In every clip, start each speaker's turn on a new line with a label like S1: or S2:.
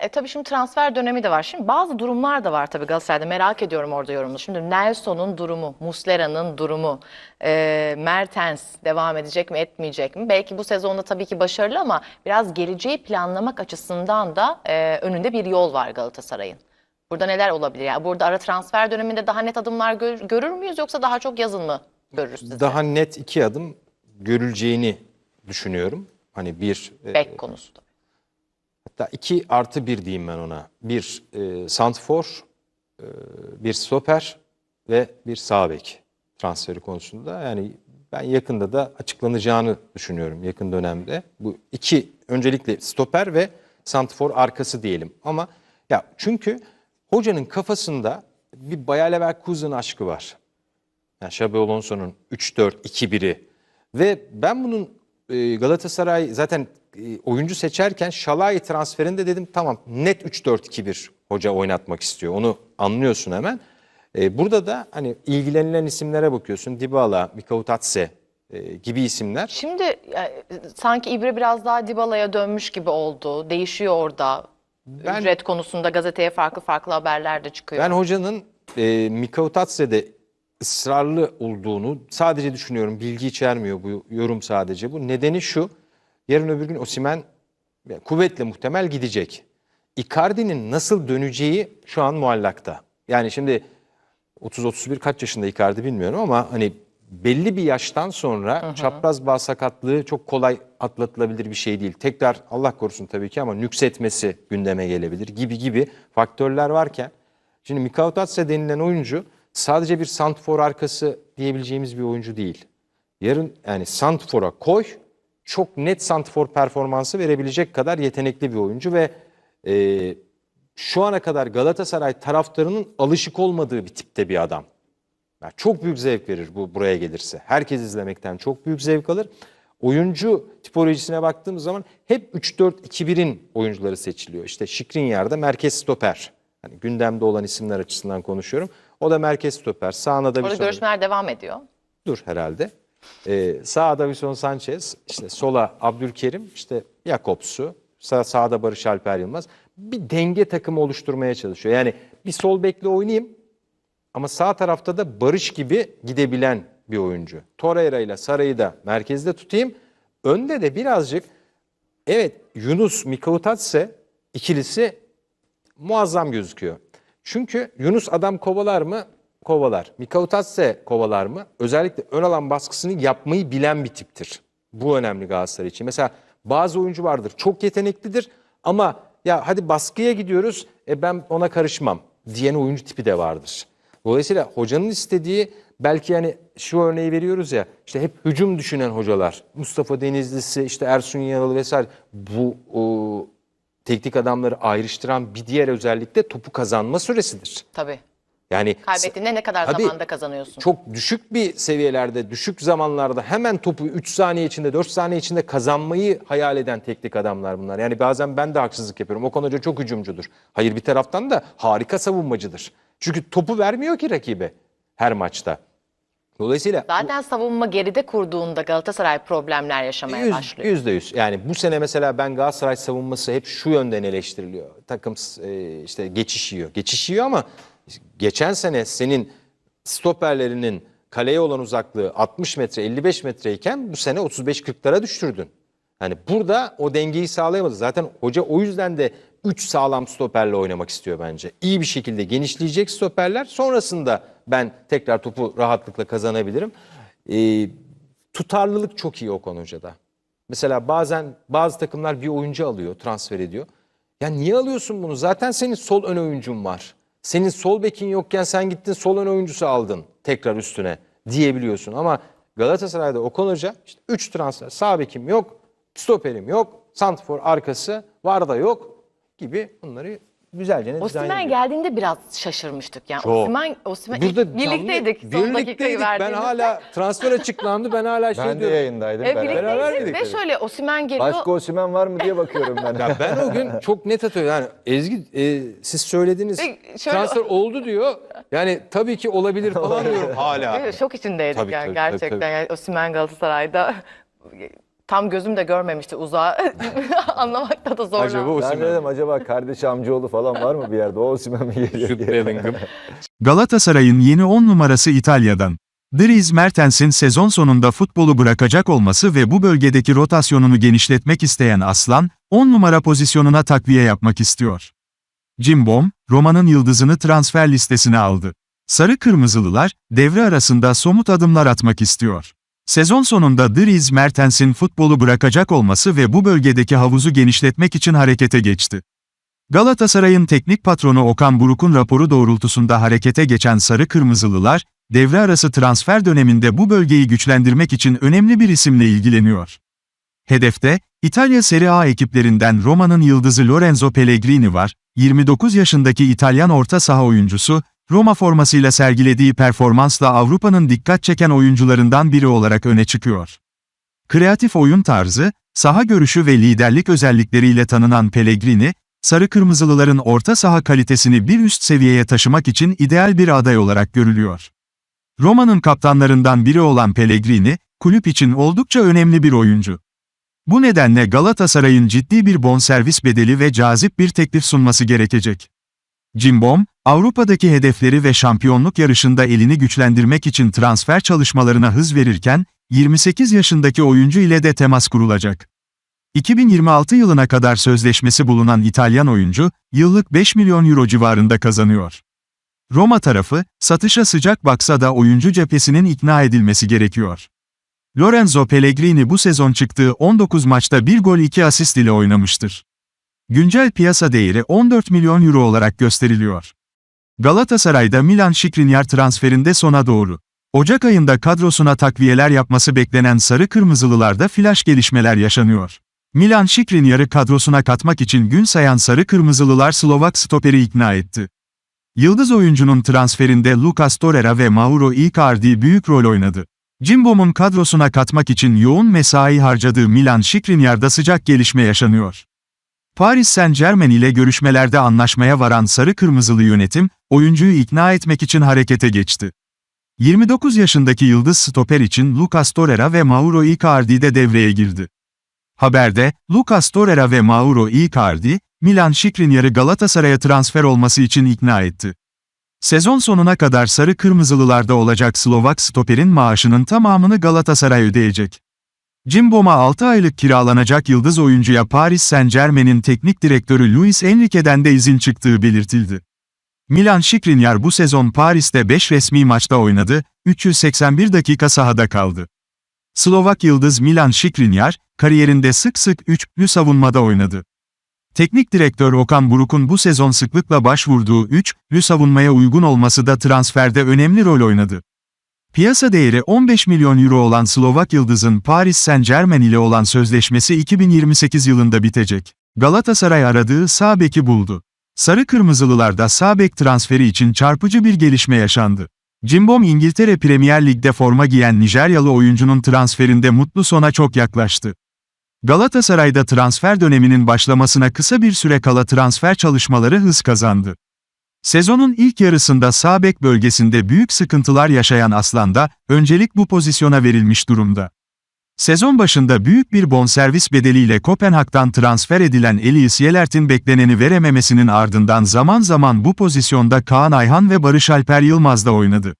S1: E tabii şimdi transfer dönemi de var. Şimdi bazı durumlar da var tabii Galatasaray'da. Merak ediyorum orada yorumunu. Şimdi Nelson'un durumu, Muslera'nın durumu, e, Mertens devam edecek mi, etmeyecek mi? Belki bu sezonda tabii ki başarılı ama biraz geleceği planlamak açısından da e, önünde bir yol var Galatasaray'ın. Burada neler olabilir? Yani burada ara transfer döneminde daha net adımlar gör- görür müyüz yoksa daha çok yazın mı görürüz sizi?
S2: Daha net iki adım görüleceğini düşünüyorum. Hani bir e,
S1: Bek konusu da.
S2: Hatta iki artı bir diyeyim ben ona. Bir e, santfor, e, bir stoper ve bir sağ bek transferi konusunda. Yani ben yakında da açıklanacağını düşünüyorum yakın dönemde. Bu iki öncelikle stoper ve santfor arkası diyelim. Ama ya çünkü hocanın kafasında bir Bayer Leverkusen aşkı var. Yani Xabi Alonso'nun 3-4-2-1'i ve ben bunun Galatasaray zaten e, oyuncu seçerken Şalai transferinde dedim tamam net 3-4-2-1 hoca oynatmak istiyor. Onu anlıyorsun hemen. E, burada da hani ilgilenilen isimlere bakıyorsun. Dybala, Mikautatse e, gibi isimler.
S1: Şimdi e, sanki İbre biraz daha Dybala'ya dönmüş gibi oldu. Değişiyor orada.
S2: Ben-
S1: Ücret konusunda gazeteye farklı farklı haberler de çıkıyor.
S2: Ben hocanın e, Mikautatse'de ısrarlı olduğunu sadece düşünüyorum. Bilgi içermiyor bu yorum sadece bu. Nedeni şu. Yarın öbür gün Osimhen yani kuvvetle muhtemel gidecek. Icardi'nin nasıl döneceği şu an muallakta. Yani şimdi 30-31 kaç yaşında Icardi bilmiyorum ama hani belli bir yaştan sonra çapraz bağ sakatlığı çok kolay atlatılabilir bir şey değil. Tekrar Allah korusun tabii ki ama nüksetmesi gündeme gelebilir gibi gibi faktörler varken şimdi Mikautatse denilen oyuncu sadece bir santfor arkası diyebileceğimiz bir oyuncu değil. Yarın yani santfora koy çok net santfor performansı verebilecek kadar yetenekli bir oyuncu ve e, şu ana kadar Galatasaray taraftarının alışık olmadığı bir tipte bir adam. Ya çok büyük zevk verir bu buraya gelirse. Herkes izlemekten çok büyük zevk alır. Oyuncu tipolojisine baktığımız zaman hep 3-4-2-1'in oyuncuları seçiliyor. İşte Şikrinyar'da merkez stoper. Hani gündemde olan isimler açısından konuşuyorum. O da merkez stoper. Sağına da bir
S1: Orada görüşmeler devam ediyor.
S2: dur herhalde. Ee, sağda Davison Sanchez, işte sola Abdülkerim, işte Jakobs'u, sağ, sağda Barış Alper Yılmaz. Bir denge takımı oluşturmaya çalışıyor. Yani bir sol bekle oynayayım ama sağ tarafta da Barış gibi gidebilen bir oyuncu. Torreira ile Saray'ı da merkezde tutayım. Önde de birazcık evet Yunus Mikautatse ikilisi muazzam gözüküyor. Çünkü Yunus adam kovalar mı? Kovalar. Mikautatse kovalar mı? Özellikle ön alan baskısını yapmayı bilen bir tiptir. Bu önemli Galatasaray için. Mesela bazı oyuncu vardır çok yeteneklidir ama ya hadi baskıya gidiyoruz e ben ona karışmam diyen oyuncu tipi de vardır. Dolayısıyla hocanın istediği belki yani şu örneği veriyoruz ya işte hep hücum düşünen hocalar. Mustafa Denizlisi, işte Ersun Yanal vesaire bu o, teknik adamları ayrıştıran bir diğer özellik de topu kazanma süresidir.
S1: Tabii.
S2: Yani
S1: Kaybettiğinde ne kadar
S2: Tabii,
S1: zamanda kazanıyorsun?
S2: çok düşük bir seviyelerde, düşük zamanlarda hemen topu 3 saniye içinde, 4 saniye içinde kazanmayı hayal eden teknik adamlar bunlar. Yani bazen ben de haksızlık yapıyorum. Okan Hoca çok hücumcudur. Hayır bir taraftan da harika savunmacıdır. Çünkü topu vermiyor ki rakibe her maçta. Dolayısıyla
S1: Zaten savunma geride kurduğunda Galatasaray problemler yaşamaya
S2: Yüz-
S1: başlıyor.
S2: Yüzde yüz. Yani bu sene mesela ben Galatasaray savunması hep şu yönden eleştiriliyor. Takım e, işte geçiş yiyor. Geçiş yiyor ama geçen sene senin stoperlerinin kaleye olan uzaklığı 60 metre 55 metreyken bu sene 35-40'lara düşürdün. Yani burada o dengeyi sağlayamadı. Zaten hoca o yüzden de 3 sağlam stoperle oynamak istiyor bence. İyi bir şekilde genişleyecek stoperler. Sonrasında ben tekrar topu rahatlıkla kazanabilirim. Ee, tutarlılık çok iyi Okan Hoca'da. Mesela bazen bazı takımlar bir oyuncu alıyor, transfer ediyor. Ya niye alıyorsun bunu? Zaten senin sol ön oyuncun var. Senin sol bekin yokken sen gittin sol ön oyuncusu aldın tekrar üstüne diyebiliyorsun. Ama Galatasaray'da Okan Hoca işte 3 transfer, sağ bekim yok, stoperim yok, santrfor arkası var da yok gibi bunları güzelce ne dizayn
S1: Osimhen
S2: ediyor.
S1: geldiğinde biraz şaşırmıştık. Yani
S2: Çok.
S1: Osimhen, Osimhen
S2: Burada
S1: ilk birlikteydik son dakikayı
S2: birlikteydik. Ben
S1: verdiğimizde.
S2: hala transfer açıklandı. Ben hala şey
S3: Ben de
S2: diyorum.
S3: yayındaydım.
S1: E,
S3: beraber.
S2: Beraber
S1: birlikteydik
S2: miydik?
S1: ve şöyle Osimhen geliyor.
S3: Başka Osimhen var mı diye bakıyorum ben.
S2: Ya ben o gün çok net atıyorum. Yani Ezgi e, siz söylediniz
S1: Peki, şöyle-
S2: transfer oldu diyor. Yani tabii ki olabilir falan diyorum hala.
S1: Evet, Şok içindeydik
S2: Tabii,
S1: yani
S2: tabii,
S1: gerçekten.
S2: tabii, tabii.
S1: Yani Osimhen Galatasaray'da tam gözüm de görmemişti uzağı. Anlamakta da zorlandım.
S2: Acaba
S3: Ben
S2: Osimhen.
S3: dedim acaba kardeşi amcaoğlu falan var mı bir yerde? O Osimhen mi geliyor?
S2: Jude
S3: diye.
S2: Bellingham.
S4: Galatasaray'ın yeni 10 numarası İtalya'dan. Dries Mertens'in sezon sonunda futbolu bırakacak olması ve bu bölgedeki rotasyonunu genişletmek isteyen Aslan, 10 numara pozisyonuna takviye yapmak istiyor. Cimbom, Roma'nın yıldızını transfer listesine aldı. Sarı Kırmızılılar, devre arasında somut adımlar atmak istiyor. Sezon sonunda Dries Mertens'in futbolu bırakacak olması ve bu bölgedeki havuzu genişletmek için harekete geçti. Galatasaray'ın teknik patronu Okan Buruk'un raporu doğrultusunda harekete geçen Sarı Kırmızılılar, devre arası transfer döneminde bu bölgeyi güçlendirmek için önemli bir isimle ilgileniyor. Hedefte, İtalya Serie A ekiplerinden Roma'nın yıldızı Lorenzo Pellegrini var, 29 yaşındaki İtalyan orta saha oyuncusu, Roma formasıyla sergilediği performansla Avrupa'nın dikkat çeken oyuncularından biri olarak öne çıkıyor. Kreatif oyun tarzı, saha görüşü ve liderlik özellikleriyle tanınan Pellegrini, Sarı Kırmızılıların orta saha kalitesini bir üst seviyeye taşımak için ideal bir aday olarak görülüyor. Roma'nın kaptanlarından biri olan Pellegrini, kulüp için oldukça önemli bir oyuncu. Bu nedenle Galatasaray'ın ciddi bir bonservis bedeli ve cazip bir teklif sunması gerekecek. Cimbom, Avrupa'daki hedefleri ve şampiyonluk yarışında elini güçlendirmek için transfer çalışmalarına hız verirken, 28 yaşındaki oyuncu ile de temas kurulacak. 2026 yılına kadar sözleşmesi bulunan İtalyan oyuncu, yıllık 5 milyon euro civarında kazanıyor. Roma tarafı, satışa sıcak baksa da oyuncu cephesinin ikna edilmesi gerekiyor. Lorenzo Pellegrini bu sezon çıktığı 19 maçta 1 gol 2 asist ile oynamıştır. Güncel piyasa değeri 14 milyon euro olarak gösteriliyor. Galatasaray'da Milan Skriniar transferinde sona doğru. Ocak ayında kadrosuna takviyeler yapması beklenen Sarı Kırmızılılarda flash gelişmeler yaşanıyor. Milan Skriniar'ı kadrosuna katmak için gün sayan Sarı Kırmızılılar Slovak stoperi ikna etti. Yıldız oyuncunun transferinde Lucas Torreira ve Mauro Icardi büyük rol oynadı. Cimbom'un kadrosuna katmak için yoğun mesai harcadığı Milan Skriniar'da sıcak gelişme yaşanıyor. Paris Saint-Germain ile görüşmelerde anlaşmaya varan Sarı Kırmızılı yönetim, oyuncuyu ikna etmek için harekete geçti. 29 yaşındaki yıldız stoper için Lucas Torreira ve Mauro Icardi de devreye girdi. Haberde, Lucas Torreira ve Mauro Icardi, Milan Skriniar'ı Galatasaray'a transfer olması için ikna etti. Sezon sonuna kadar Sarı Kırmızılılarda olacak Slovak stoperin maaşının tamamını Galatasaray ödeyecek. Cimbom'a 6 aylık kiralanacak yıldız oyuncuya Paris Saint-Germain'in teknik direktörü Luis Enrique'den de izin çıktığı belirtildi. Milan Skriniar bu sezon Paris'te 5 resmi maçta oynadı, 381 dakika sahada kaldı. Slovak yıldız Milan Skriniar, kariyerinde sık sık üçlü savunmada oynadı. Teknik direktör Okan Buruk'un bu sezon sıklıkla başvurduğu üçlü savunmaya uygun olması da transferde önemli rol oynadı. Piyasa değeri 15 milyon euro olan Slovak yıldızın Paris Saint-Germain ile olan sözleşmesi 2028 yılında bitecek. Galatasaray aradığı sağ beki buldu. Sarı Kırmızılılarda sağ bek transferi için çarpıcı bir gelişme yaşandı. Cimbom İngiltere Premier Lig'de forma giyen Nijeryalı oyuncunun transferinde mutlu sona çok yaklaştı. Galatasaray'da transfer döneminin başlamasına kısa bir süre kala transfer çalışmaları hız kazandı. Sezonun ilk yarısında sağ bek bölgesinde büyük sıkıntılar yaşayan Aslan'da, öncelik bu pozisyona verilmiş durumda. Sezon başında büyük bir bonservis bedeliyle Kopenhag'dan transfer edilen Elias Yelert'in bekleneni verememesinin ardından zaman zaman bu pozisyonda Kaan Ayhan ve Barış Alper Yılmaz da oynadı.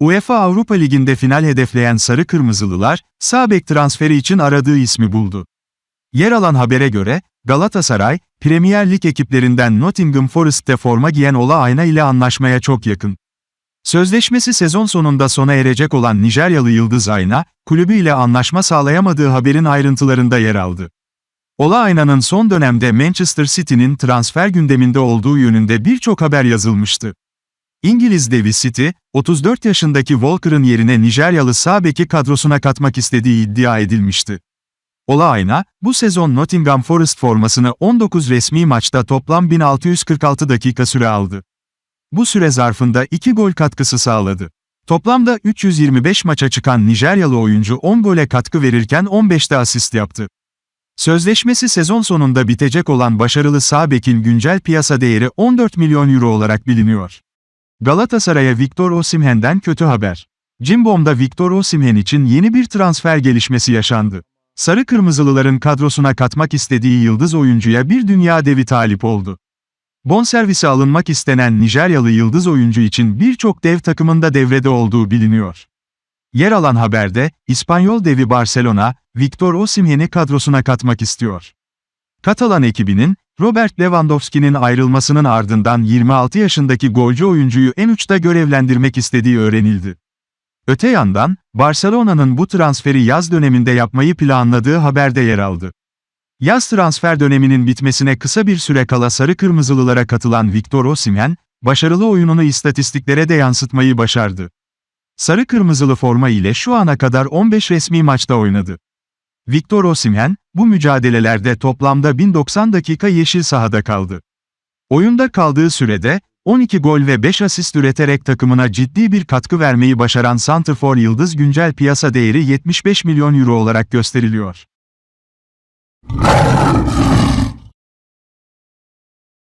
S4: UEFA Avrupa Ligi'nde final hedefleyen Sarı Kırmızılılar, sağ bek transferi için aradığı ismi buldu. Yer alan habere göre, Galatasaray, Premier Lig ekiplerinden Nottingham Forest'te forma giyen Ola Ayna ile anlaşmaya çok yakın. Sözleşmesi sezon sonunda sona erecek olan Nijeryalı Yıldız Ayna, kulübü ile anlaşma sağlayamadığı haberin ayrıntılarında yer aldı. Ola Ayna'nın son dönemde Manchester City'nin transfer gündeminde olduğu yönünde birçok haber yazılmıştı. İngiliz devi City, 34 yaşındaki Walker'ın yerine Nijeryalı sağ beki kadrosuna katmak istediği iddia edilmişti. Ola Ayna, bu sezon Nottingham Forest formasını 19 resmi maçta toplam 1646 dakika süre aldı. Bu süre zarfında 2 gol katkısı sağladı. Toplamda 325 maça çıkan Nijeryalı oyuncu 10 gole katkı verirken 15'te asist yaptı. Sözleşmesi sezon sonunda bitecek olan başarılı sağ güncel piyasa değeri 14 milyon euro olarak biliniyor. Galatasaray'a Victor Osimhen'den kötü haber. Cimbom'da Victor Osimhen için yeni bir transfer gelişmesi yaşandı. Sarı Kırmızılıların kadrosuna katmak istediği yıldız oyuncuya bir dünya devi talip oldu. Bonservisi alınmak istenen Nijeryalı yıldız oyuncu için birçok dev takımında devrede olduğu biliniyor. Yer alan haberde, İspanyol devi Barcelona, Victor Osimhen'i kadrosuna katmak istiyor. Katalan ekibinin, Robert Lewandowski'nin ayrılmasının ardından 26 yaşındaki golcü oyuncuyu en uçta görevlendirmek istediği öğrenildi. Öte yandan, Barcelona'nın bu transferi yaz döneminde yapmayı planladığı haberde yer aldı. Yaz transfer döneminin bitmesine kısa bir süre kala sarı kırmızılılara katılan Victor Osimhen, başarılı oyununu istatistiklere de yansıtmayı başardı. Sarı kırmızılı forma ile şu ana kadar 15 resmi maçta oynadı. Victor Osimhen, bu mücadelelerde toplamda 1090 dakika yeşil sahada kaldı. Oyunda kaldığı sürede, 12 gol ve 5 asist üreterek takımına ciddi bir katkı vermeyi başaran Santrfor Yıldız güncel piyasa değeri 75 milyon euro olarak gösteriliyor.